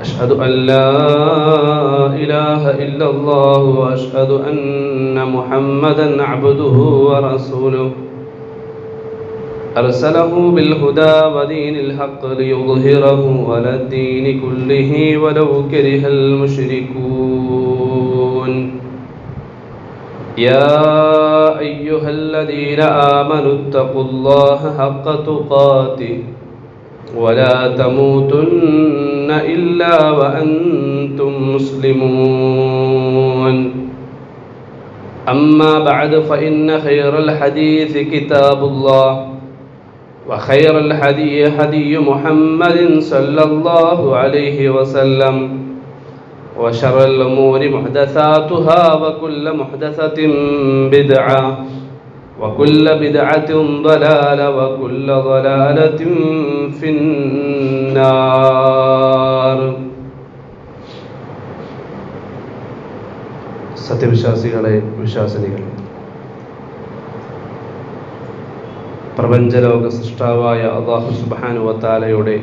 أشهد أن لا إله إلا الله وأشهد أن محمدا عبده ورسوله. أرسله بالهدى ودين الحق ليظهره على الدين كله ولو كره المشركون. يا أيها الذين آمنوا اتقوا الله حق تقاته. ولا تموتن إلا وأنتم مسلمون. أما بعد فإن خير الحديث كتاب الله وخير الحدي هدي محمد صلى الله عليه وسلم وشر الأمور محدثاتها وكل محدثة بدعة. وكل بدعة ضلالة وكل ضلالة في النار സത്യവിശ്വാസികളെ വിശ്വാസിനികൾ പ്രപഞ്ചലോക സൃഷ്ടാവായ അള്ളാഹു സുബാനുവത്താലയുടെ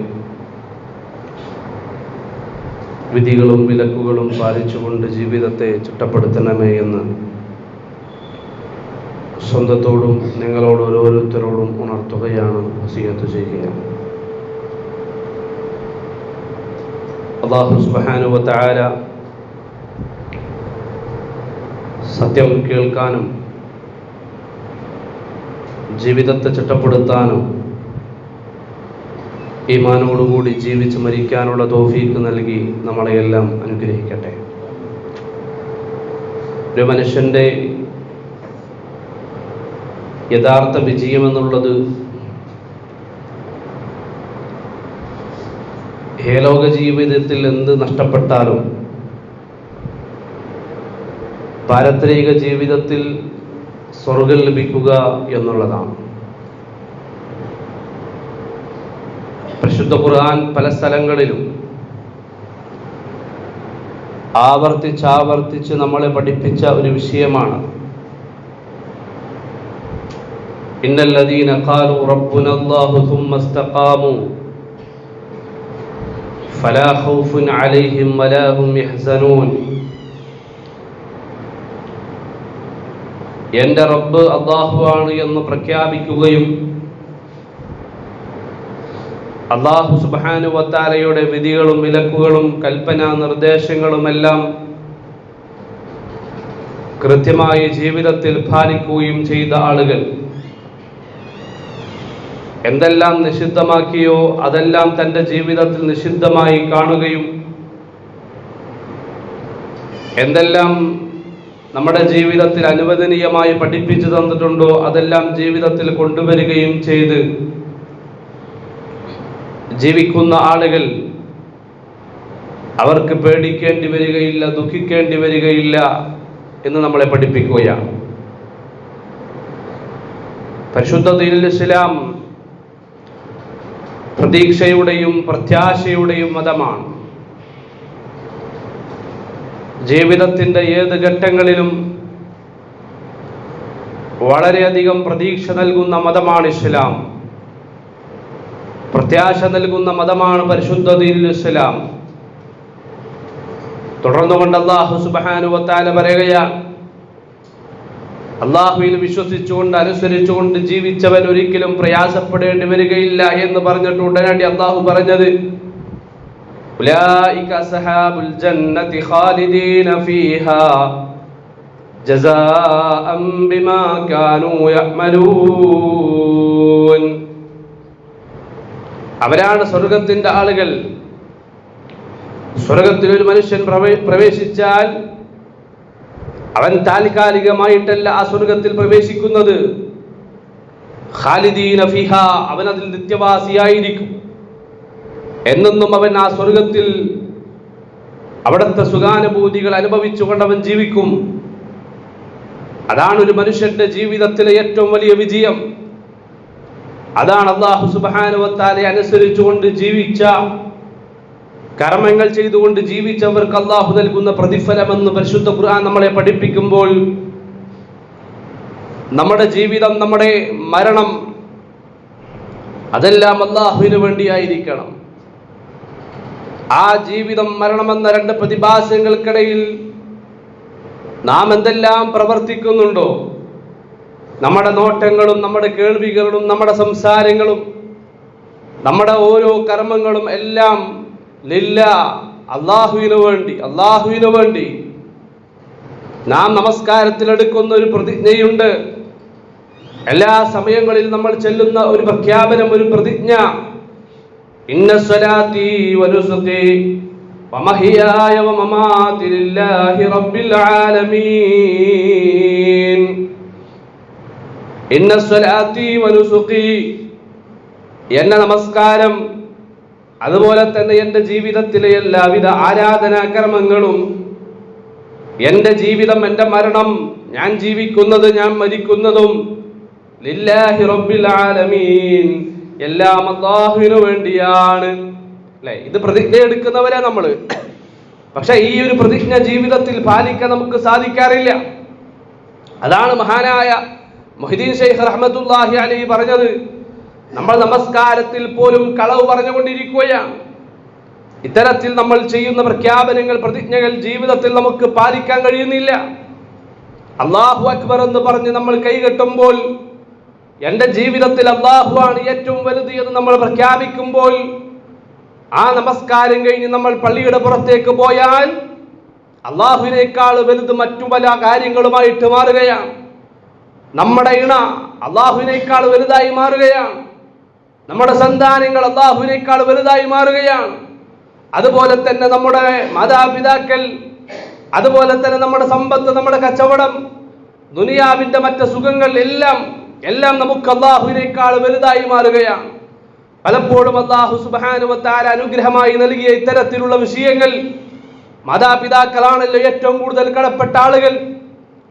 വിധികളും വിലക്കുകളും പാലിച്ചുകൊണ്ട് ജീവിതത്തെ ചിട്ടപ്പെടുത്തണമേ എന്ന് സ്വന്തത്തോടും നിങ്ങളോട് ഓരോരുത്തരോടും ഉണർത്തുകയാണ് വസീയത്ത് ചെയ്യുക. അള്ളാഹു സുബാനുവത്താല സത്യം കേൾക്കാനും ജീവിതത്തെ ചിട്ടപ്പെടുത്താനും ഈമാനോടുകൂടി ജീവിച്ച് മരിക്കാനുള്ള തോഫീക്ക് നൽകി നമ്മളെയെല്ലാം അനുഗ്രഹിക്കട്ടെ. ഒരു മനുഷ്യന്റെ യഥാർത്ഥ വിജയമെന്നുള്ളത് ഹേലോക ജീവിതത്തിൽ എന്ത് നഷ്ടപ്പെട്ടാലും പാരത്രിക ജീവിതത്തിൽ സ്വർഗം ലഭിക്കുക എന്നുള്ളതാണ്. പരിശുദ്ധ ഖുർആൻ പല സ്ഥലങ്ങളിലും ആവർത്തിച്ചാവർത്തിച്ച് നമ്മളെ പഠിപ്പിച്ച ഒരു വിഷയമാണ്. ഇന്നല്ലദീന ഖാലു റബ്ബുന അല്ലാഹു ثم استقاموا فلا خوف عليهم ولا هم يحزنون എൻ്റെ റബ്ബ് അള്ളാഹു ആണ് എന്ന് പ്രഖ്യാപിക്കുകയും അള്ളാഹു സുബാനു വത്താലയുടെ വിധികളും വിലക്കുകളും കൽപ്പന നിർദ്ദേശങ്ങളുമെല്ലാം കൃത്യമായി ജീവിതത്തിൽ പാലിക്കുകയും ചെയ്ത ആളുകൾ എന്തെല്ലാം നിഷിദ്ധമാക്കിയോ അതെല്ലാം തന്റെ ജീവിതത്തിൽ നിഷിദ്ധമായി കാണുകയും എന്തെല്ലാം നമ്മുടെ ജീവിതത്തിൽ അനുവദനീയമായി പഠിപ്പിച്ചു തന്നിട്ടുണ്ടോ അതെല്ലാം ജീവിതത്തിൽ കൊണ്ടുവരികയും ചെയ്ത് ജീവിക്കുന്ന ആളുകൾ അവർക്ക് പേടിക്കേണ്ടി വരികയില്ല ദുഃഖിക്കേണ്ടി വരികയില്ല എന്ന് നമ്മളെ പഠിപ്പിക്കുകയാണ്. പരിശുദ്ധ ദീനുൽ ഇസ്ലാം പ്രതീക്ഷയുടെയും പ്രത്യാശയുടെയും മതമാണ്. ജീവിതത്തിന്റെ ഏത് ഘട്ടങ്ങളിലും വളരെയധികം പ്രതീക്ഷ നൽകുന്ന മതമാണ് ഇസ്ലാം. പ്രത്യാശ നൽകുന്ന മതമാണ് പരിശുദ്ധ ഇസ്ലാം. തുടർന്നുകൊണ്ട് അള്ളാഹു സുബാനുവത്താല പറയുകയാണ് അള്ളാഹുവിൽ വിശ്വസിച്ചുകൊണ്ട് അനുസരിച്ചുകൊണ്ട് ജീവിച്ചവൻ ഒരിക്കലും പ്രയാസപ്പെടേണ്ടി വരികയില്ല എന്ന് പറഞ്ഞിട്ട് ഉടനടി അള്ളാഹു പറഞ്ഞത് അവരാണ് സ്വർഗത്തിന്റെ ആളുകൾ. സ്വർഗത്തിൽ ഒരു മനുഷ്യൻ പ്രവേശിച്ചാൽ അവൻ താൽക്കാലികമായിട്ടല്ല ആ സ്വർഗത്തിൽ പ്രവേശിക്കുന്നത്. അവൻ അതിൽ നിത്യവാസിയായിരിക്കും. എന്നെന്നും അവൻ ആ സ്വർഗത്തിൽ അവിടുത്തെ സുഖാനുഭൂതികൾ അനുഭവിച്ചുകൊണ്ട് അവൻ ജീവിക്കും. അതാണ് ഒരു മനുഷ്യന്റെ ജീവിതത്തിലെ ഏറ്റവും വലിയ വിജയം. അതാണ് അള്ളാഹു സുബാനുവത്താലെ അനുസരിച്ചുകൊണ്ട് ജീവിച്ച കർമ്മങ്ങൾ ചെയ്തുകൊണ്ട് ജീവിച്ചവർക്ക് അള്ളാഹു നൽകുന്ന പ്രതിഫലമെന്ന് പരിശുദ്ധ ഖുർആൻ നമ്മളെ പഠിപ്പിക്കുമ്പോൾ നമ്മുടെ ജീവിതം നമ്മുടെ മരണം അതെല്ലാം അള്ളാഹുവിന് വേണ്ടിയായിരിക്കണം. ആ ജീവിതം മരണമെന്ന രണ്ട് പ്രതിഭാസങ്ങൾക്കിടയിൽ നാം എന്തെല്ലാം പ്രവർത്തിക്കുന്നുണ്ടോ? നമ്മുടെ നോട്ടങ്ങളും നമ്മുടെ കേൾവികളും നമ്മുടെ സംസാരങ്ങളും നമ്മുടെ ഓരോ കർമ്മങ്ങളും എല്ലാം ലില്ല അള്ളാഹുവിനു വേണ്ടി അള്ളാഹുവിനു വേണ്ടി. നാം നമസ്കാരത്തിലെടുക്കുന്ന ഒരു പ്രതിജ്ഞയുണ്ട്. എല്ലാ സമയങ്ങളിലും നമ്മൾ ചെല്ലുന്ന ഒരു പ്രഖ്യാപനം ഒരു പ്രതിജ്ഞ. ഇന്ന വനുസുഖി ഇന്ന വനുസുഖി എന്ന നമസ്കാരം അതുപോലെ തന്നെ എന്റെ ജീവിതത്തിലെ എല്ലാവിധ ആരാധനാകർമ്മങ്ങളും എന്റെ ജീവിതം എന്റെ മരണം ഞാൻ ജീവിക്കുന്നത് ഞാൻ മരിക്കുന്നതും റബ്ബിൽ ആലമീൻ. എല്ലാം വേണ്ടിയാണ്. അല്ലെ? ഇത് പ്രതിജ്ഞ എടുക്കുന്നവരാ നമ്മൾ പക്ഷെ ഈ ഒരു പ്രതിജ്ഞ ജീവിതത്തിൽ പാലിക്കാൻ നമുക്ക് സാധിക്കാറില്ല. അതാണ് മഹാനായ മൊഹിദീൻ ഷെയ്ഖ് റഹ്മത്തുല്ലാഹി അലി പറഞ്ഞത്. നമ്മൾ നമസ്കാരത്തിൽ പോലും കളവ് പറഞ്ഞുകൊണ്ടിരിക്കുകയാണ്. ഇത്തരത്തിൽ നമ്മൾ ചെയ്യുന്ന പ്രഖ്യാപനങ്ങൾ പ്രതിജ്ഞകൾ ജീവിതത്തിൽ നമുക്ക് പാലിക്കാൻ കഴിയുന്നില്ല. അള്ളാഹു അക്ബർ എന്ന് പറഞ്ഞ് നമ്മൾ കൈകെട്ടുമ്പോൾ എന്റെ ജീവിതത്തിൽ അള്ളാഹു ആണ് ഏറ്റവും വലുത് എന്ന് നമ്മൾ പ്രഖ്യാപിക്കുമ്പോൾ ആ നമസ്കാരം കഴിഞ്ഞ് നമ്മൾ പള്ളിയുടെ പുറത്തേക്ക് പോയാൽ അള്ളാഹുവിനേക്കാൾ വലുത് മറ്റു പല കാര്യങ്ങളുമായിട്ട് മാറുകയാണ്. നമ്മുടെ ഇണ അള്ളാഹുവിനേക്കാൾ വലുതായി മാറുകയാണ്. നമ്മുടെ സന്താനങ്ങൾ അള്ളാഹുവിനേക്കാൾ വലുതായി മാറുകയാണ്. അതുപോലെ തന്നെ നമ്മുടെ മാതാപിതാക്കൾ അതുപോലെ തന്നെ നമ്മുടെ സമ്പത്ത് നമ്മുടെ കച്ചവടം ദുനിയാവിന്റെ മറ്റ് സുഖങ്ങൾ എല്ലാം എല്ലാം നമുക്ക് അള്ളാഹുവിനേക്കാൾ വലുതായി മാറുകയാണ്. പലപ്പോഴും അള്ളാഹു സുബാനുവത്താര അനുഗ്രഹമായി നൽകിയ ഇത്തരത്തിലുള്ള വിഷയങ്ങൾ മാതാപിതാക്കളാണല്ലോ ഏറ്റവും കൂടുതൽ കടപ്പെട്ട ആളുകൾ.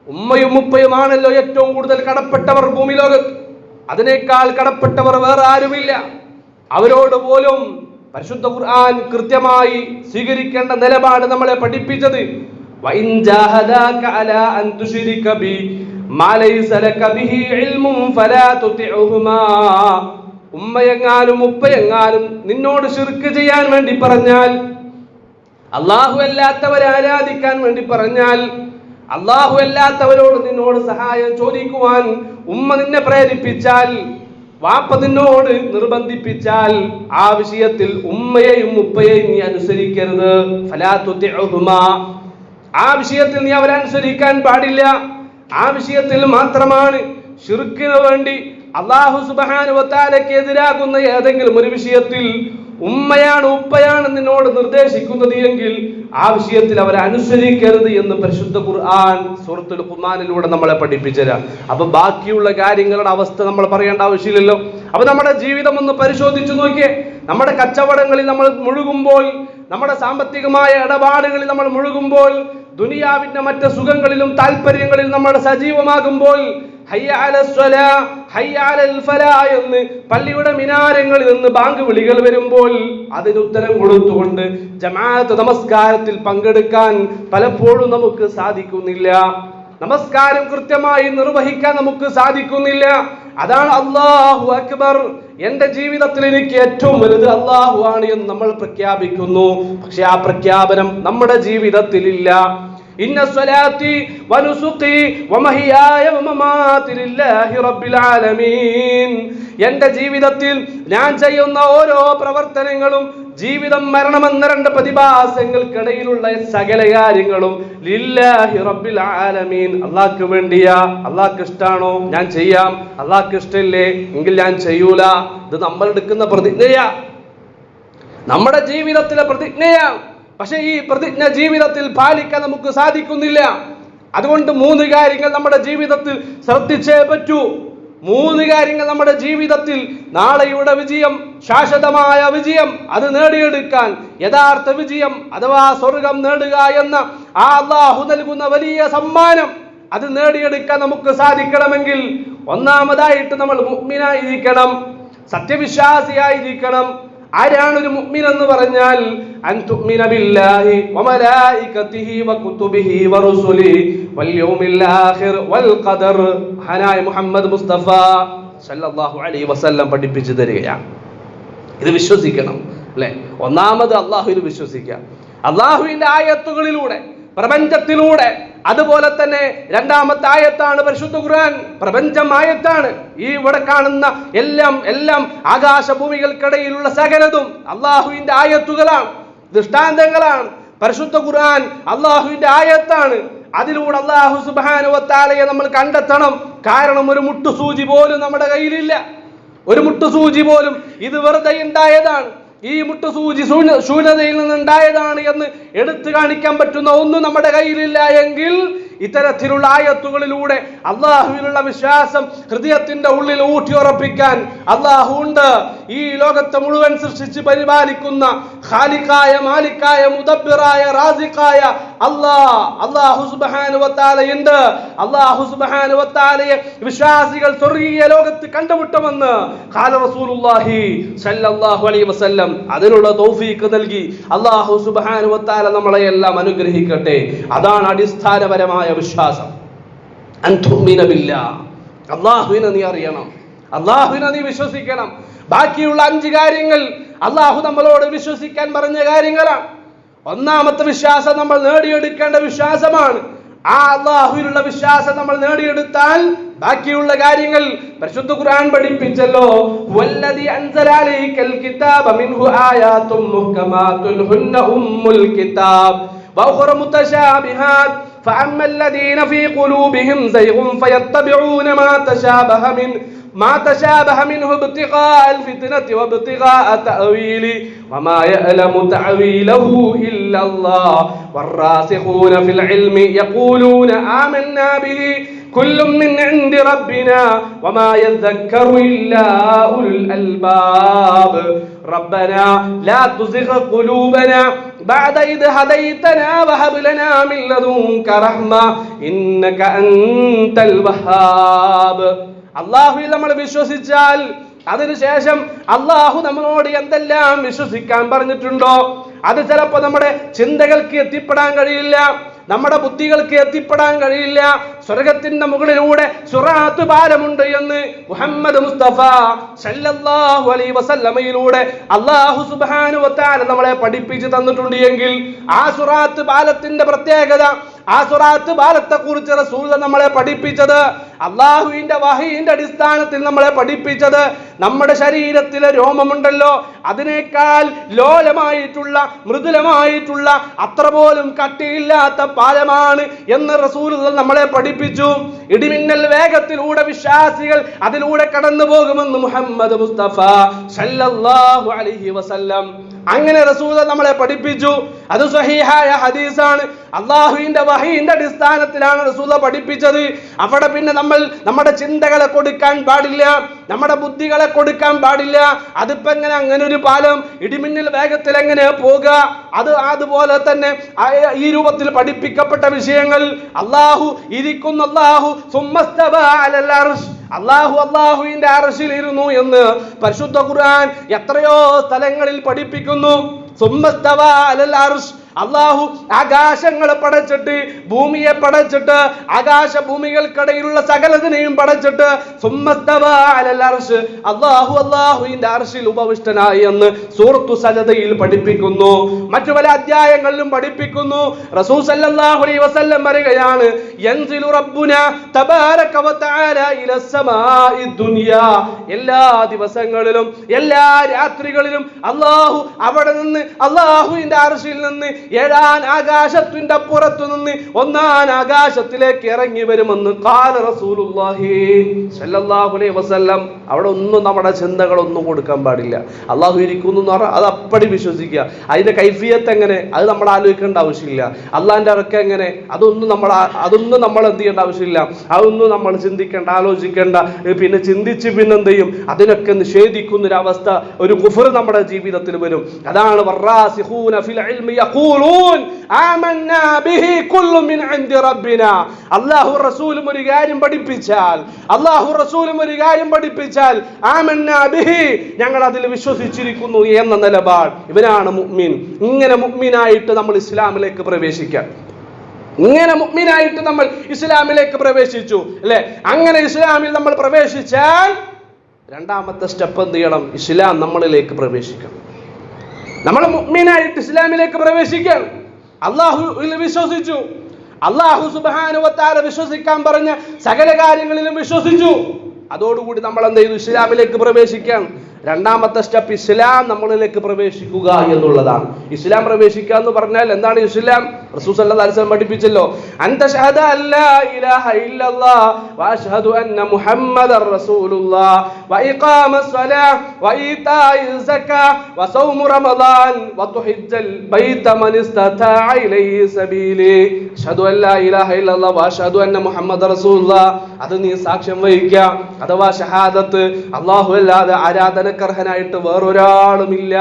ഉമ്മയും ഉപ്പയുമാണല്ലോ ഏറ്റവും കൂടുതൽ കടപ്പെട്ടവർ ഭൂമി ലോകത്ത് അതിനേക്കാൾ കടപ്പെട്ടവർ വേറെ ആരുമില്ല. അവരോട് പോലും പരിശുദ്ധ ഖുർആൻ കൃത്യമായി സ്വീകരിക്കേണ്ട നിലപാട് നമ്മളെ പഠിപ്പിച്ചത്. ഉമ്മയെങ്ങാനും ഉപ്പയെങ്ങാനും നിന്നോട് ശിർക്ക് ചെയ്യാൻ വേണ്ടി പറഞ്ഞാൽ അള്ളാഹു അല്ലാത്തവരെ ആരാധിക്കാൻ വേണ്ടി പറഞ്ഞാൽ അള്ളാഹു അല്ലാത്തവരോട് നിന്നോട് സഹായം ചോദിക്കുവാൻ ഉമ്മ നിന്നെ പ്രേരിപ്പിച്ചാൽ വാപ്പ നിന്നോട് നിർബന്ധിപ്പിച്ചാൽ ആ വിഷയത്തിൽ ഉമ്മയെയും ഉപ്പയെയും നീ അനുസരിക്കരുത് ഫലാ തുതിഉഹുമാ. ആ വിഷയത്തിൽ നീ അവരെ അനുസരിക്കാൻ പാടില്ല ആ വിഷയത്തിൽ മാത്രമാണ് ഷിർക്കിന് വേണ്ടി അള്ളാഹു സുബാനുവത്താലയ്ക്ക് എതിരാകുന്ന ഏതെങ്കിലും ഒരു വിഷയത്തിൽ ഉമ്മയാണ് ഉപ്പയാണ് നിന്നോട് നിർദ്ദേശിക്കുന്നത് എങ്കിൽ ആ വിഷയത്തിൽ അവരെ അനുസരിക്കരുത് എന്ന് പരിശുദ്ധ ഖുർആൻ സൂറത്തുൽ ഖുർആനിലൂടെ നമ്മളെ പഠിപ്പിച്ചുതരാം അപ്പൊ ബാക്കിയുള്ള കാര്യങ്ങളുടെ അവസ്ഥ നമ്മൾ പറയേണ്ട ആവശ്യമില്ലല്ലോ. അപ്പൊ നമ്മുടെ ജീവിതം ഒന്ന് പരിശോധിച്ചു നോക്കിയേ. നമ്മുടെ കച്ചവടങ്ങളിൽ നമ്മൾ മുഴുകുമ്പോൾ നമ്മുടെ സാമ്പത്തികമായ ഇടപാടുകളിൽ നമ്മൾ മുഴുകുമ്പോൾ ദുനിയാവിന്റെ മറ്റ് സുഖങ്ങളിലും താല്പര്യങ്ങളിലും നമ്മൾ സജീവമാകുമ്പോൾ എന്ന് പള്ളിയുടെ മിനാരങ്ങളിൽ നിന്ന് ബാങ്ക് വിളികൾ വരുമ്പോൾ അതിന് ഉത്തരം കൊടുത്തുകൊണ്ട് ജമാഅത്ത് നമസ്കാരത്തിൽ പങ്കെടുക്കാൻ പലപ്പോഴും നമുക്ക് സാധിക്കുന്നില്ല. നമസ്കാരം കൃത്യമായി നിർവഹിക്കാൻ നമുക്ക് സാധിക്കുന്നില്ല. അതാണ് അള്ളാഹു അക്ബർ. എന്റെ ജീവിതത്തിൽ എനിക്ക് ഏറ്റവും വലുത് അള്ളാഹു ആണ് എന്ന് നമ്മൾ പ്രഖ്യാപിക്കുന്നു. പക്ഷെ ആ പ്രഖ്യാപനം നമ്മുടെ ജീവിതത്തിൽ ഇല്ല ഇന്ന സ്വലാത്തി വനുസുഖി വമഹിയായ വമമാതി ലില്ലാഹി റബ്ബിൽ ആലമീൻ എന്റെ ജീവിതത്തിൽ ഞാൻ ചെയ്യുന്ന ഓരോ പ്രവർത്തനങ്ങളും ജീവിതം മരണമെന്ന രണ്ട് പ്രതിഭാസങ്ങൾക്കിടയിലുള്ള സകല കാര്യങ്ങളും ലില്ലാഹി റബ്ബിൽ ആലമീൻ അള്ളാഹ്ക്ക് വേണ്ടിയാ. അള്ളാഹ്ക്ക് ഇഷ്ടാണോ? ഞാൻ ചെയ്യാം. അള്ളാഹ്ക്ക് ഇഷ്ടമില്ലേ എങ്കിൽ ഞാൻ ചെയ്യൂല. ഇത് നമ്മൾ എടുക്കുന്ന പ്രതിജ്ഞയാ. നമ്മുടെ ജീവിതത്തിലെ പ്രതിജ്ഞയാണ് പക്ഷെ ഈ പ്രതിജ്ഞ ജീവിതത്തിൽ പാലിക്കാൻ നമുക്ക് സാധിക്കുന്നില്ല. അതുകൊണ്ട് മൂന്ന് കാര്യങ്ങൾ നമ്മുടെ ജീവിതത്തിൽ ശ്രദ്ധിച്ചേ പറ്റൂ. മൂന്ന് കാര്യങ്ങൾ നമ്മുടെ ജീവിതത്തിൽ നാളെയുടെ വിജയം ശാശ്വതമായ വിജയം അത് നേടിയെടുക്കാൻ യഥാർത്ഥ വിജയം അഥവാ സ്വർഗം നേടുക എന്ന ആ അള്ളാഹു നൽകുന്ന വലിയ സമ്മാനം അത് നേടിയെടുക്കാൻ നമുക്ക് സാധിക്കണമെങ്കിൽ ഒന്നാമതായിട്ട് നമ്മൾ മുഗ്മിനായിരിക്കണം സത്യവിശ്വാസിയായിരിക്കണം ആരാണ് ഒരു മുഅ്മിൻ എന്ന് പറഞ്ഞാൽ ബില്ലാഹി വകുതുബിഹി മുഹമ്മദ് മുസ്തഫ സല്ലല്ലാഹു അലൈഹി വസല്ലം പഠിപ്പിച്ചു തരികയാണ്. ഇത് വിശ്വസിക്കണം അല്ലെ? ഒന്നാമത് അള്ളാഹുവിൽ വിശ്വസിക്കുക. അള്ളാഹുവിന്റെ ആയത്തുകളിലൂടെ പ്രപഞ്ചത്തിലൂടെ. അതുപോലെ തന്നെ രണ്ടാമത്തെ ആയത്താണ് പരിശുദ്ധ ഖുർആൻ. പ്രപഞ്ചമായത്താണ് ഈ ഇവിടെ കാണുന്ന എല്ലാം എല്ലാം ആകാശഭൂമികൾക്കിടയിലുള്ള സകലതും അള്ളാഹുവിന്റെ ആയത്തുകളാണ് ദൃഷ്ടാന്തങ്ങളാണ്. പരിശുദ്ധ ഖുർആൻ അള്ളാഹുവിന്റെ ആയത്താണ്. അതിലൂടെ അള്ളാഹു സുബാനുവത്താലയെ നമ്മൾ കണ്ടെത്തണം. കാരണം ഒരു മുട്ടുസൂചി പോലും നമ്മുടെ കയ്യിലില്ല. ഒരു മുട്ടുസൂചി പോലും ഇത് വെറുതെ ഉണ്ടായതാണ്. ഈ മുട്ടുസൂചി ശൂന്യ ശൂന്യതയിൽ നിന്നുണ്ടായതാണ് എന്ന് എടുത്തു കാണിക്കാൻ പറ്റുന്ന ഒന്നും നമ്മുടെ കയ്യിലില്ല എങ്കിൽ ഇത്തരത്തിലുള്ള ആയത്തുകളിലൂടെ അള്ളാഹുവിനുള്ള വിശ്വാസം ഹൃദയത്തിന്റെ ഉള്ളിൽ ഊട്ടിയുറപ്പിക്കാൻ അള്ളാഹു ഉണ്ട്. ഈ ലോകത്തെ മുഴുവൻ സൃഷ്ടിച്ച് പരിപാലിക്കുന്ന ഖാലിക്കായ മാലിക്കായ മുദബിറായ റാസിക്കായ അള്ളാഹു സുബാനുവത്താലയുണ്ട് അള്ളാഹു സുബാനുവത്താലയെ വിശ്വാസികൾ സ്വർഗീയ ലോകത്ത് കണ്ടുമുട്ടുമെന്ന് ഖാല റസൂലുള്ളാഹി സല്ലല്ലാഹു അലൈഹി വസല്ലം അതിനുള്ള തൗഫീഖ് നൽകി. അള്ളാഹു സുബാനുവത്താല നമ്മളെ എല്ലാം അനുഗ്രഹിക്കട്ടെ. അതാണ് അടിസ്ഥാനപരമായ വിശ്വാസം. അൻ തുഅ്മിന ബില്ലാഹ്. അള്ളാഹുവിനെ നീ അറിയണം. അള്ളാഹുവിനെ നീ വിശ്വസിക്കണം. ബാക്കിയുള്ള അഞ്ച് കാര്യങ്ങൾ അള്ളാഹു നമ്മളോട് വിശ്വസിക്കാൻ പറഞ്ഞ കാര്യങ്ങളാണ്. ഒന്നാമത്തെ വിശ്വാസം നമ്മൾ നേടിയെടുക്കേണ്ട വിശ്വാസമാണ് ആ അള്ളാഹുവിലുള്ള വിശ്വാസം നമ്മൾ നേടിയെടുത്താൽ ബാക്കിയുള്ള കാര്യങ്ങൾ പരിശുദ്ധ ഖുർആൻ പഠിപ്പിച്ചല്ലോ വല്ലദി അൻസല അലൈക്കൽ കിതാബ മിൻഹു ആയാതും മുഹ്കമാതുൻ ഹുന്ന ഉമ്മുൽ കിതാബ് وأخر متشابهات فأما الذين في قلوبهم زيغ فيتبعون ما تشابه من ما تشابه منه ابتغاء الفتنة وابتغاء تأويله وما يعلم تأويله إلا الله. والراسخون في العلم يقولون آمنا به كل من عند ربنا وما يذكر إلا أولو الألباب. ربنا لا تزغ قلوبنا بعد إذ هديتنا وهب لنا من لدنك رحمة إنك أنت الوهاب. അള്ളാഹുവിൽ നമ്മൾ വിശ്വസിച്ചാൽ അതിനുശേഷം അള്ളാഹു നമ്മളോട് എന്തെല്ലാം വിശ്വസിക്കാൻ പറഞ്ഞിട്ടുണ്ടോ? അത് ചിലപ്പോൾ നമ്മുടെ ചിന്തകൾക്ക് എത്തിപ്പെടാൻ കഴിയില്ല നമ്മുടെ ബുദ്ധികൾക്ക് എത്തിപ്പെടാൻ കഴിയില്ല. സ്വർഗത്തിന്റെ മുകളിലൂടെ സുറാത്ത് ഭാരമുണ്ട് എന്ന് മുഹമ്മദ് മുസ്തഫ സല്ലല്ലാഹു അലൈഹി വസല്ലമയിലൂടെ അള്ളാഹു സുബാനുവത്താല നമ്മളെ പഠിപ്പിച്ചു തന്നിട്ടുണ്ട് എങ്കിൽ ആ സുറാത്ത് ബാലത്തിന്റെ പ്രത്യേകത ആ സുറാത്ത് ബാലത്തെ കുറിച്ച് റസൂൽ നമ്മളെ പഠിപ്പിച്ചത് അള്ളാഹുവിന്റെ വഹീന്റെ അടിസ്ഥാനത്തിൽ നമ്മളെ പഠിപ്പിച്ചത് നമ്മുടെ ശരീരത്തിലെ രോമമുണ്ടല്ലോ അതിനേക്കാൾ ലോലമായിട്ടുള്ള മൃദുലമായിട്ടുള്ള അത്ര പോലും കട്ടിയില്ലാത്ത പാലമാണ് എന്ന് റസൂൽ നമ്മളെ പഠിപ്പിച്ചു. ഇടിമിന്നൽ വേഗത്തിലൂടെ വിശ്വാസികൾ അതിലൂടെ കടന്നു പോകുമെന്ന് മുഹമ്മദ് മുസ്തഫ സല്ലല്ലാഹു അലൈഹി വസല്ലം. അങ്ങനെ റസൂൽ നമ്മളെ പഠിപ്പിച്ചു. അത് സഹീഹായ ഹദീസാണ്. അള്ളാഹുവിന്റെ വഹീന്റെ അടിസ്ഥാനത്തിലാണ് റസൂല പഠിപ്പിച്ചത്. അവിടെ പിന്നെ നമ്മൾ നമ്മുടെ ചിന്തകളെ കൊടുക്കാൻ പാടില്ല. നമ്മുടെ ബുദ്ധികളെ കൊടുക്കാൻ പാടില്ല. അതിപ്പോ എങ്ങനെ അങ്ങനെ ഒരു പാലം ഇടിമിന്നൽ വേഗത്തിൽ എങ്ങനെ പോകുക അത് അതുപോലെ തന്നെ ഈ രൂപത്തിൽ പഠിപ്പിക്കപ്പെട്ട വിഷയങ്ങൾ. അള്ളാഹു ഇരിക്കുന്ന അള്ളാഹു സുമ്മസ്തബ അലൽ അർശ്. അള്ളാഹു അള്ളാഹുവിന്റെ അറശിലിരുന്നു എന്ന് പരിശുദ്ധ ഖുർആൻ എത്രയോ സ്ഥലങ്ങളിൽ പഠിപ്പിക്കുന്നു. അലൽ അർശ് അള്ളാഹു ആകാശങ്ങളെ പടച്ചിട്ട് ഭൂമിയെ പടച്ചിട്ട് ആകാശ ഭൂമികൾക്കിടയിലുള്ള സകലതിനെയും പടച്ചിട്ട് അള്ളാഹു അള്ളാഹുവിന്റെ അർശിൽ ഉപവിഷ്ടനായി എന്ന് സൂറത്തു സജതയിൽ പഠിപ്പിക്കുന്നു. മറ്റു പല അധ്യായങ്ങളിലും പഠിപ്പിക്കുന്നു. റസൂൽ സല്ലല്ലാഹു അലൈഹി വസല്ലം പറയുകയാണ് തബാരക എല്ലാ ദിവസങ്ങളിലും എല്ലാ രാത്രികളിലും അള്ളാഹു അവിടെ നിന്ന് അള്ളാഹുവിന്റെ അർശിൽ നിന്ന് ഏഴാൻ ആകാശത്തിന്റെ പുറത്തു നിന്ന് ഒന്നാൻ ആകാശത്തിലേക്ക് ഇറങ്ങി വരുമെന്ന് വസല്ലം. അവിടെ ഒന്നും നമ്മുടെ ചിന്തകളൊന്നും കൊടുക്കാൻ പാടില്ല. അള്ളാഹു ഇരിക്കുന്നു എന്ന് പറഞ്ഞാൽ അത് അപ്പടി വിശ്വസിക്കുക. അതിന്റെ കൈഫിയത്ത് എങ്ങനെ? അത് നമ്മൾ ആലോചിക്കേണ്ട ആവശ്യമില്ല. അള്ളാഹിന്റെ ഇറക്കം എങ്ങനെ? അതൊന്നും നമ്മൾ അതൊന്നും നമ്മൾ എന്ത് ചെയ്യേണ്ട ആവശ്യമില്ല. അതൊന്നും നമ്മൾ ചിന്തിക്കേണ്ട ആലോചിക്കേണ്ട. പിന്നെ ചിന്തിച്ച് പിന്നെന്ത് ചെയ്യും അതിനൊക്കെ നിഷേധിക്കുന്ന ഒരു അവസ്ഥ ഒരു കുഫർ നമ്മുടെ ജീവിതത്തിൽ വരും. അതാണ് യഖൂലൂൻ ആമന്നാ ബിഹി കുല്ലു മിൻ ഇൻദി റബ്ബിനാ അല്ലാഹു റസൂലും ഒരു കാര്യം പഠിപ്പിച്ചാൽ അല്ലാഹു റസൂലും ഒരു കാര്യം പഠിപ്പിച്ചാൽ ആമന്നാ ബിഹി ഞങ്ങൾ അതിൽ വിശ്വസിച്ചിരിക്കുന്നു എന്ന നിലപാട്. ഇവനാണ് മുഅ്മിൻ. ഇങ്ങനെ മുഅ്മിനായിട്ട് നമ്മൾ ഇസ്ലാമിലേക്ക് പ്രവേശിക്കാം ഇങ്ങനെ മുഅ്മിനായിട്ട് നമ്മൾ ഇസ്ലാമിലേക്ക് പ്രവേശിച്ചു അല്ലേ? അങ്ങനെ ഇസ്ലാമിൽ നമ്മൾ പ്രവേശിച്ചാൽ രണ്ടാമത്തെ സ്റ്റെപ്പ് എന്ത് ചെയ്യണം? ഇസ്ലാം നമ്മളിലേക്ക് പ്രവേശിക്കണം. നമ്മൾ മുഗ്മീനായിട്ട് ഇസ്ലാമിലേക്ക് പ്രവേശിക്കാൻ അള്ളാഹുവിൽ വിശ്വസിച്ചു. അള്ളാഹു സുബാനുവത്താല വിശ്വസിക്കാൻ പറഞ്ഞ സകല കാര്യങ്ങളിലും വിശ്വസിച്ചു. അതോടുകൂടി നമ്മൾ എന്ത് ചെയ്തു? ഇസ്ലാമിലേക്ക് പ്രവേശിക്കാൻ. രണ്ടാമത്തെ സ്റ്റെപ്പ് ഇസ്ലാം നമ്മളിലേക്ക് പ്രവേശിക്കുക എന്നുള്ളതാണ്. ഇസ്ലാം പ്രവേശിക്കുക എന്ന് പറഞ്ഞാൽ എന്താണ് ഇസ്ലാം? റസൂസ് അല്ലാസം പഠിപ്പിച്ചല്ലോ. അത് നീ സാക്ഷ്യം വഹിക്കുക. അഥവാ ഷഹാദത്ത്. അള്ളാഹു അല്ലാതെ ആരാധനക്കർഹനായിട്ട് വേറൊരാളുമില്ല.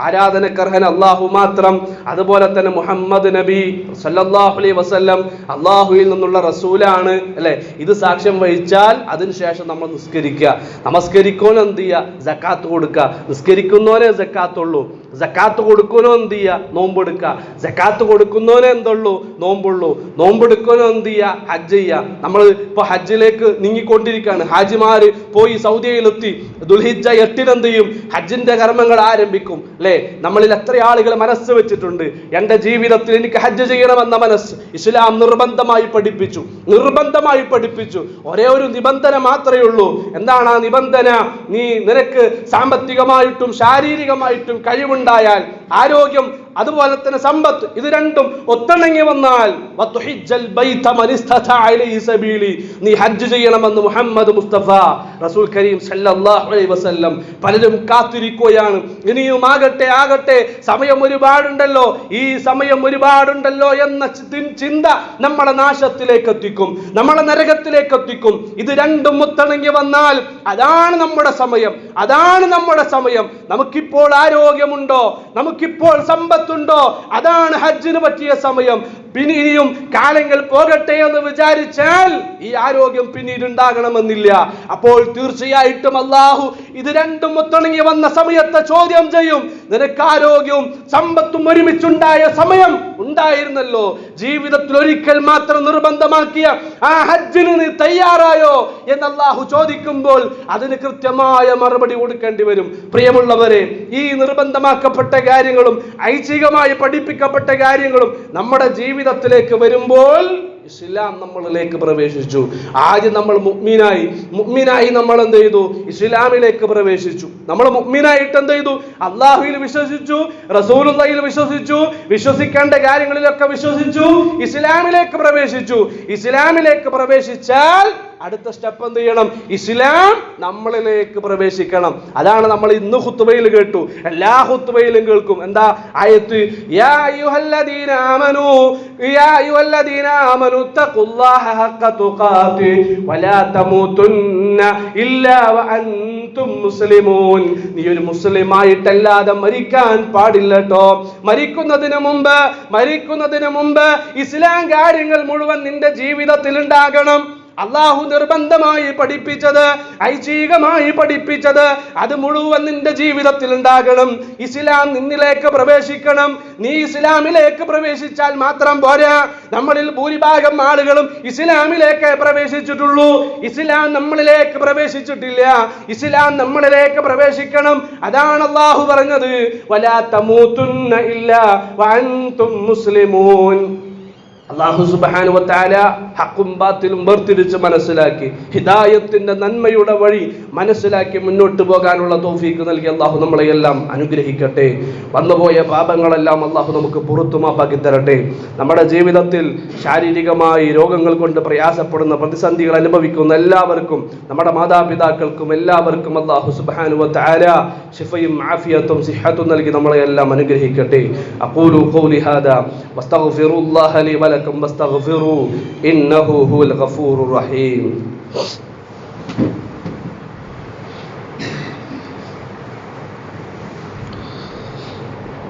ആരാധനക്കർഹൻ അള്ളാഹു മാത്രം. അതുപോലെ തന്നെ മുഹമ്മദ് നബി സല്ലാഹു അലൈ വസല്ലം അള്ളാഹുയിൽ നിന്നുള്ള റസൂലാണ് അല്ലെ? ഇത് സാക്ഷ്യം വഹിച്ചാൽ അതിനുശേഷം നമ്മൾ നിസ്കരിക്കുക. നമസ്കരിക്കോനും എന്ത് ചെയ്യുക? ജക്കാത്ത് കൊടുക്കുക. നിസ്കരിക്കുന്നവനെ ജക്കാത്തുള്ളൂ ജക്കാത്ത് കൊടുക്കുന്നോ എന്ത് ചെയ്യുക? നോമ്പെടുക്കുക ജക്കാത്ത് കൊടുക്കുന്നവനെ എന്തുള്ളൂ? നോമ്പുള്ളൂ. നോമ്പെടുക്കുന്നോ എന്ത് ചെയ്യുക? ഹജ്ജ് ചെയ്യുക. നമ്മൾ ഇപ്പൊ ഹജ്ജിലേക്ക് നീങ്ങിക്കൊണ്ടിരിക്കുകയാണ്. ഹാജിമാര് പോയി സൗദിയിലെത്തി ദുൽഹിജ എട്ടിനെന്ത് ചെയ്യും? ഹജ്ജിന്റെ കർമ്മങ്ങൾ ആരംഭിക്കും. അല്ലെ? നമ്മളിൽ എത്ര ആളുകൾ മനസ്സ് വെച്ചിട്ടുണ്ട്. എന്റെ ജീവിതത്തിൽ എനിക്ക് ഹജ്ജ് ചെയ്യണമെന്ന മനസ്സ് ഇസ്ലാം നിർബന്ധമായി പഠിപ്പിച്ചു. നിർബന്ധമായി പഠിപ്പിച്ചു. ഒരേ ഒരു നിബന്ധന മാത്രമേ ഉള്ളൂ. എന്താണ് ആ നിബന്ധന? നീ നിനക്ക് സാമ്പത്തികമായിട്ടും ശാരീരികമായിട്ടും കഴിവുണ്ടായാൽ ആരോഗ്യം അതുപോലെ തന്നെ സമ്പത്ത് ഇത് രണ്ടും ഒത്തിണങ്ങി വന്നാൽ. നീ ഹജ്ജ് ചെയ്യണമെന്ന് മുഹമ്മദ് മുസ്തഫ റസൂൽ കരീം സല്ലല്ലാഹു അലൈഹി വസല്ലം പലരും കാത്തിരിക്കുകയാണ്. ഇനിയും ആകട്ടെ ആകട്ടെ സമയം ഒരുപാടുണ്ടല്ലോ. ഈ സമയം ഒരുപാടുണ്ടല്ലോ എന്ന ചിന്ത നമ്മളെ നാശത്തിലേക്ക് എത്തിക്കും നമ്മളെ നരകത്തിലേക്ക് എത്തിക്കും. ഇത് രണ്ടും ഒത്തിണങ്ങി വന്നാൽ അതാണ് നമ്മുടെ സമയം. അതാണ് നമ്മുടെ സമയം. നമുക്കിപ്പോൾ ആരോഗ്യമുണ്ടോ? നമുക്കിപ്പോൾ സമ്പത്തുണ്ടോ അതാണ് ഹജ്ജിന് പറ്റിയ സമയം. പിന്നെ ഇനിയും കാലങ്ങൾ പോകട്ടെ എന്ന് വിചാരിച്ചാൽ ഈ ആരോഗ്യം പിന്നീട് ഉണ്ടാകണമെന്നില്ല. അപ്പോൾ തീർച്ചയായിട്ടും അള്ളാഹു ഇത് രണ്ടും ഒത്തിണങ്ങി വന്ന സമയത്തെ ചോദ്യം ചെയ്യും. നിനക്ക് ആരോഗ്യവും സമ്പത്തും ഒരുമിച്ചുണ്ടായ സമയം ഉണ്ടായിരുന്നല്ലോ. ജീവിതത്തിൽ ഒരിക്കൽ മാത്രം നിർബന്ധമാക്കിയ ആ ഹജ്ജിന് നീ തയ്യാറായോ എന്ന് അള്ളാഹു ചോദിക്കുമ്പോൾ അതിന് കൃത്യമായ മറുപടി കൊടുക്കേണ്ടി വരും. പ്രിയമുള്ളവരെ ഈ നിർബന്ധമാക്കപ്പെട്ട കാര്യങ്ങളും ഐച്ഛികമായി പഠിപ്പിക്കപ്പെട്ട കാര്യങ്ങളും നമ്മുടെ ജീവിതത്തിലേക്ക് വരുമ്പോൾ ഇസ്ലാം നമ്മളിലേക്ക് പ്രവേശിച്ചു. ആദ്യം നമ്മൾ മുഅ്മിനായി മുഅ്മിനായി നമ്മൾ എന്ത് ചെയ്തു? ഇസ്ലാമിലേക്ക് പ്രവേശിച്ചു. നമ്മൾ മുഅ്മിനായിട്ട് എന്ത് ചെയ്തു? അള്ളാഹുയിൽ വിശ്വസിച്ചു റസൂലുള്ളയിൽ വിശ്വസിച്ചു വിശ്വസിക്കേണ്ട കാര്യങ്ങളിലൊക്കെ വിശ്വസിച്ചു ഇസ്ലാമിലേക്ക് പ്രവേശിച്ചു. ഇസ്ലാമിലേക്ക് പ്രവേശിച്ചാൽ അടുത്ത സ്റ്റെപ്പ് എന്ത് ചെയ്യണം? ഇസ്ലാം നമ്മളിലേക്ക് പ്രവേശിക്കണം. അതാണ് നമ്മൾ ഇന്ന് ഹുത്തുബയിൽ കേട്ടു. എല്ലാ ഹുത്തുബയിലും കേൾക്കും. എന്താ? ആയത്ത് യാ അയ്യുഹല്ലദീന യാ അയ്യുഹല്ലദീന തഖുല്ലാഹ തുഖാതി വലാ ഇല്ലാ മുസ്ലിമൂൻ. നീ ഒരു മുസ്ലിമായിട്ടല്ലാതെ മരിക്കാൻ പാടില്ല കേട്ടോ മരിക്കുന്നതിന് മുമ്പ് മരിക്കുന്നതിന് മുമ്പ് ഇസ്ലാം കാര്യങ്ങൾ മുഴുവൻ നിന്റെ ജീവിതത്തിൽ ഉണ്ടാകണം അള്ളാഹു നിർബന്ധമായി പഠിപ്പിച്ചത് ഐച്ഛികമായി പഠിപ്പിച്ചത്. അത് മുഴുവൻ നിന്റെ ജീവിതത്തിൽ ഉണ്ടാകണം. ഇസ്ലാം നിന്നിലേക്ക് പ്രവേശിക്കണം. നീ ഇസ്ലാമിലേക്ക് പ്രവേശിച്ചാൽ മാത്രം പോരാ. നമ്മളിൽ ഭൂരിഭാഗം ആളുകളും ഇസ്ലാമിലേക്ക് പ്രവേശിച്ചിട്ടുള്ളൂ. ഇസ്ലാം നമ്മളിലേക്ക് പ്രവേശിച്ചിട്ടില്ല. ഇസ്ലാം നമ്മളിലേക്ക് പ്രവേശിക്കണം. അതാണ് അള്ളാഹു പറഞ്ഞത്. വലാ മൂത്തുന്ന ഇല്ല മുസ്ലിമൂൻ. അള്ളാഹു സുബാനു വാല ഹക്കും ബാത്തിലും വേർതിരിച്ച് മനസ്സിലാക്കി ഹിദായത്തിന്റെ നന്മയുടെ വഴി മനസ്സിലാക്കി മുന്നോട്ട് പോകാനുള്ള തോഫീക്ക് നൽകി അള്ളാഹു നമ്മളെയെല്ലാം അനുഗ്രഹിക്കട്ടെ. വന്നുപോയ പാപങ്ങളെല്ലാം അള്ളാഹു നമുക്ക് പുറത്തുമാപ്പാക്കി തരട്ടെ. നമ്മുടെ ജീവിതത്തിൽ ശാരീരികമായി രോഗങ്ങൾ കൊണ്ട് പ്രയാസപ്പെടുന്ന പ്രതിസന്ധികൾ അനുഭവിക്കുന്ന എല്ലാവർക്കും നമ്മുടെ മാതാപിതാക്കൾക്കും എല്ലാവർക്കും അള്ളാഹു സുബാനു വാല ഷിഫയും ആഫിയത്തും സിഹത്തും നൽകി നമ്മളെയെല്ലാം അനുഗ്രഹിക്കട്ടെ. ഹാദാ വസ്തഗ്ഫിറുല്ലാഹ لكم فاستغفروا انه هو الغفور الرحيم.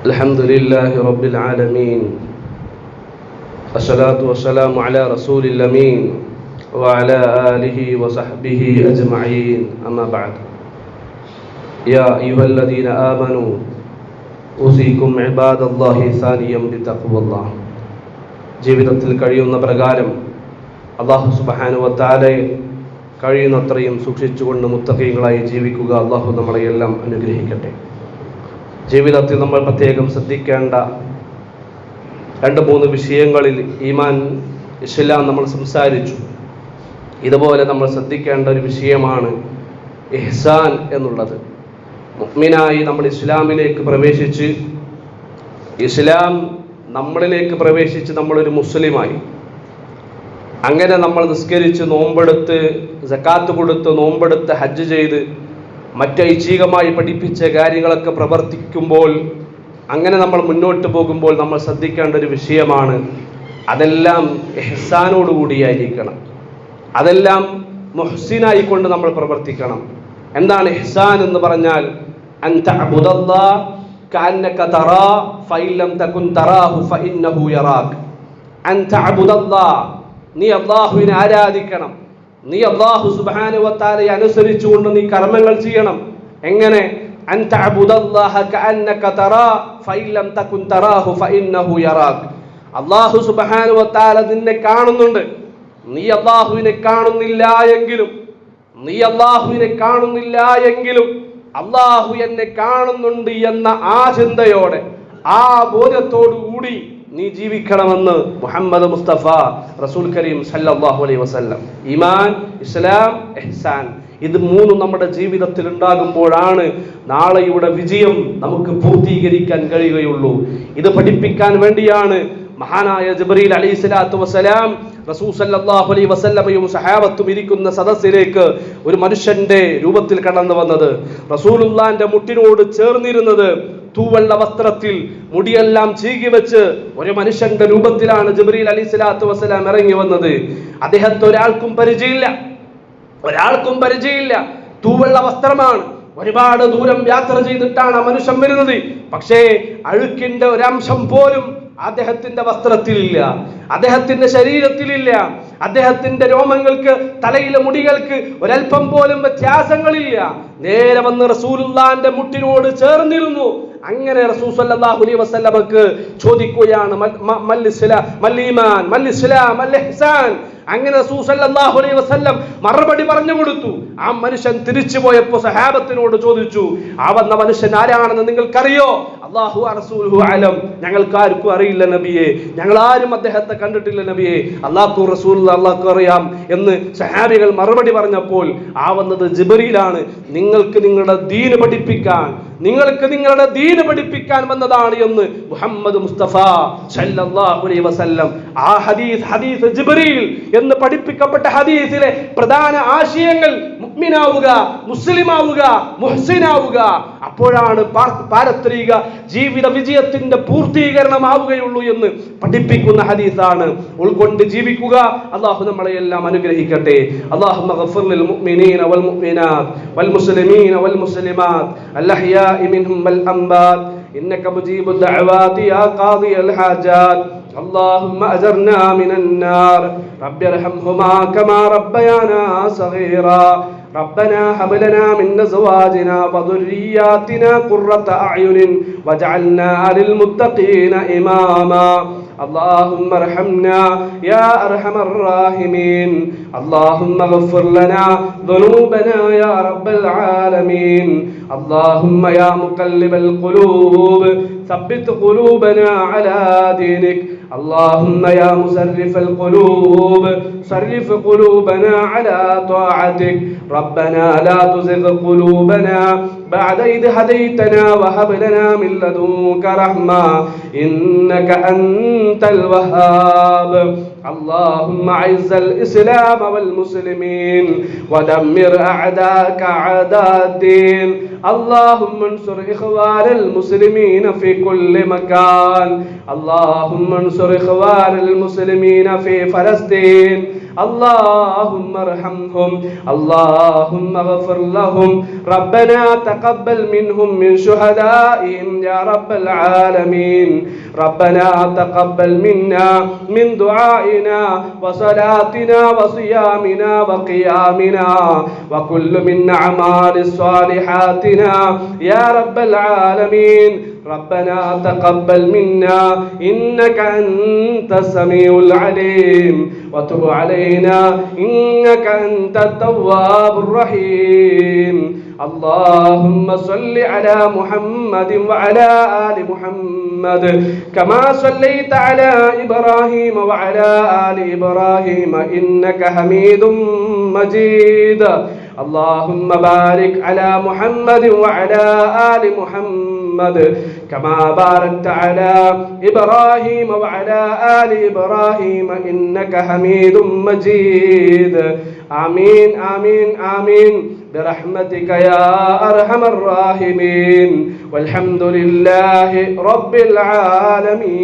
الحمد لله رب العالمين. الصلاة والسلام على رسول الأمين وعلى آله وصحبه أجمعين. اما بعد. يا أيها الذين آمنوا، أوصيكم عباد الله ثانيا بتقوى الله. ജീവിതത്തിൽ കഴിയുന്ന പ്രകാരം അള്ളാഹു സുബാനുവത്താലെ കഴിയുന്നത്രയും സൂക്ഷിച്ചുകൊണ്ട് മുത്തഹീങ്ങളായി ജീവിക്കുക അള്ളാഹു നമ്മളെയെല്ലാം അനുഗ്രഹിക്കട്ടെ. ജീവിതത്തിൽ നമ്മൾ പ്രത്യേകം ശ്രദ്ധിക്കേണ്ട രണ്ട് മൂന്ന് വിഷയങ്ങളിൽ ഈമാൻ ഇസ്ലാം നമ്മൾ സംസാരിച്ചു. ഇതുപോലെ നമ്മൾ ശ്രദ്ധിക്കേണ്ട ഒരു വിഷയമാണ് ഇഹ്സാൻ എന്നുള്ളത്. മുഹ്മിനായി നമ്മൾ ഇസ്ലാമിലേക്ക് പ്രവേശിച്ച് ഇസ്ലാം നമ്മളിലേക്ക് പ്രവേശിച്ച് നമ്മളൊരു മുസ്ലിമായി. അങ്ങനെ നമ്മൾ നിസ്കരിച്ച് നോമ്പെടുത്ത് ജക്കാത്ത് കൊടുത്ത് നോമ്പെടുത്ത് ഹജ്ജ് ചെയ്ത് മറ്റൈച്ഛികമായി പഠിപ്പിച്ച കാര്യങ്ങളൊക്കെ പ്രവർത്തിക്കുമ്പോൾ അങ്ങനെ നമ്മൾ മുന്നോട്ട് പോകുമ്പോൾ നമ്മൾ ശ്രദ്ധിക്കേണ്ട ഒരു വിഷയമാണ് അതെല്ലാം എഹ്സാനോടുകൂടിയായിരിക്കണം അതെല്ലാം മുഹ്സിനായിക്കൊണ്ട് നമ്മൾ പ്രവർത്തിക്കണം. എന്താണ് എഹ്സാൻ എന്ന് പറഞ്ഞാൽ ആരാധിക്കണം. നീ അള്ളാഹു സുബ്ഹാനഹു വതആലയെ അനുസരിച്ചുകൊണ്ട് നീ കർമ്മങ്ങൾ ചെയ്യണം. എങ്ങനെ? അള്ളാഹു സുബ്ഹാനഹു വത്താല നിന്നെ കാണുന്നുണ്ട്. നീ അള്ളാഹുവിനെ കാണുന്നില്ല എങ്കിലും നീ അള്ളാഹുവിനെ അള്ളാഹു എന്നെ കാണുന്നുണ്ട് എന്ന ആ ചിന്തയോടെ ആ ബോധത്തോടു കൂടി നീ ജീവിക്കണമെന്ന് മുഹമ്മദ് മുസ്തഫ റസൂൽ കരീം സല്ലാഹു അലൈഹി വസല്ലം. ഇമാൻ ഇസ്ലാം എഹ്സാൻ ഇത് മൂന്നും നമ്മുടെ ജീവിതത്തിൽ ഉണ്ടാകുമ്പോഴാണ് നാളെയുടെ വിജയം നമുക്ക് പൂർത്തീകരിക്കാൻ കഴിയുകയുള്ളൂ. ഇത് പഠിപ്പിക്കാൻ വേണ്ടിയാണ് മഹാനായ ജബറീൽ അലി സ്വലാത്തു വസ്സലാം റസൂ സല്ലാഹു അലൈ വസല്ലമയും സഹാബത്തും ഇരിക്കുന്ന സദസ്സിലേക്ക് ഒരു മനുഷ്യന്റെ രൂപത്തിൽ കടന്നു വന്നത്. റസൂലുല്ലാന്റെ മുട്ടിനോട് ചേർന്നിരുന്നത് തൂവെള്ള വസ്ത്രത്തിൽ മുടിയെല്ലാം ചീകി വെച്ച് ഒരു മനുഷ്യന്റെ രൂപത്തിലാണ് ജബറീൽ അലി സ്വലാത്തു വസ്സലാം ഇറങ്ങി വന്നത്. അദ്ദേഹത്തെ ഒരാൾക്കും പരിചയമില്ല. ഒരാൾക്കും പരിചയമില്ല. തൂവെള്ള വസ്ത്രമാണ്. ഒരുപാട് ദൂരം യാത്ര ചെയ്തിട്ടാണ് ആ മനുഷ്യൻ വരുന്നത്. പക്ഷേ അഴുക്കിന്റെ ഒരംശം പോലും അദ്ദേഹത്തിന്റെ വസ്ത്രത്തിലില്ല. അദ്ദേഹത്തിന്റെ ശരീരത്തിലില്ല. അദ്ദേഹത്തിന്റെ രോമങ്ങൾക്ക് തലയിലെ മുടികൾക്ക് ഒരൽപ്പം പോലും വ്യത്യാസങ്ങളില്ല. നേരെ വന്ന് റസൂലുള്ളാന്റെ മുട്ടിനോട് ചേർന്നിരുന്നു. അങ്ങനെ റസൂൽ സല്ലല്ലാഹു അലൈഹി ചോദിക്കുകയാണ് അങ്ങനെ അലൈഹി വസല്ലം മറുപടി പറഞ്ഞു കൊടുത്തു. ആ മനുഷ്യൻ തിരിച്ചു പോയപ്പോൾ സഹാബത്തിനോട് ചോദിച്ചു ആ വന്ന മനുഷ്യൻ ആരാണെന്ന് നിങ്ങൾക്കറിയോ? അള്ളാഹു റസൂലുഹു അലം. ഞങ്ങൾക്ക് ആർക്കും അറിയില്ല നബിയെ. ഞങ്ങൾ ആരും അദ്ദേഹത്തെ കണ്ടിട്ടില്ല നബിയെ. അള്ളാഹു റസൂൽ അള്ളാഹു അറിയാം എന്ന് സഹാബികൾ മറുപടി പറഞ്ഞപ്പോൾ ആ വന്നത് ജിബറിയിലാണ് നിങ്ങൾക്ക് നിങ്ങളുടെ ദീന് പഠിപ്പിക്കാൻ നിങ്ങൾക്ക് നിങ്ങളുടെ ദീന് പഠിപ്പിക്കാൻ വന്നതാണ് എന്ന് മുഹമ്മദ് മുസ്തഫ സല്ലല്ലാഹു അലൈഹി വസല്ലം ആ ഹദീസ് ഹദീസ് ജിബ്രീൽ എന്ന് പഠിപ്പിക്കപ്പെട്ട ഹദീസിലെ പ്രധാന ആശയങ്ങൾ മുഅ്മിനാവുക മുസ്ലിമാവുക മുഹ്സിനാവുക അപ്പോഴാണ് പാർ- പാരത്രിക ജീവിത വിജയത്തിന്റെ പൂർത്തീകരണമാവുകയുള്ളൂ എന്ന് പഠിപ്പിക്കുന്ന ഹദീസാണ് ഉൾക്കൊണ്ട് ജീവിക്കുക അള്ളാഹു നമ്മളെ എല്ലാം അനുഗ്രഹിക്കട്ടെ അള്ളാഹു للمؤمنين والمؤمنات والمسلمين والمسلمات الأحياء منهم والأنبات إنك مجيب الدعوات يا قاضي الحاجات اللهم أجرنا من النار رب ارحمهما كما ربيانا صغيرا ربنا هب لنا من أزواجنا وذرياتنا قرة أعين واجعلنا للمتقين إماما اللهم ارحمنا يا أرحم الراحمين اللهم اغفر لنا ذنوبنا يا رب العالمين اللهم يا مقلب القلوب ثبت قلوبنا على دينك. اللهم يا مسرف القلوب صرف قلوبنا على طاعتك. ربنا لا تزغ قلوبنا بعد إذ هديتنا وهب لنا من لدنك رحمة إنك أنت الوهاب. اللهم أعز الإسلام والمسلمين ودمر أعداءك أعداء الدين. اللهم انصر إخوان المسلمين في كل مكان. اللهم انصر إخوان المسلمين في فلسطين. اللهم ارحمهم اللهم اغفر لهم. ربنا تقبل منهم من شهدائهم يا رب العالمين. ربنا تقبل منا من دعائنا وصلاتنا وصيامنا وقيامنا. وكل من أعمال صالحاتنا يا رب العالمين. ربنا تقبل منا إنك أنت السميع العليم وتب علينا إنك أنت التواب الرحيم اللهم صل على محمد وعلى آل محمد كما صليت على إبراهيم وعلى آل إبراهيم إنك حميد مجيد اللهم بارك على محمد وعلى آل محمد كما باركت على إبراهيم وعلى آل إبراهيم إنك حميد مجيد آمين آمين آمين برحمتك يا أرحم الراحمين والحمد لله رب العالمين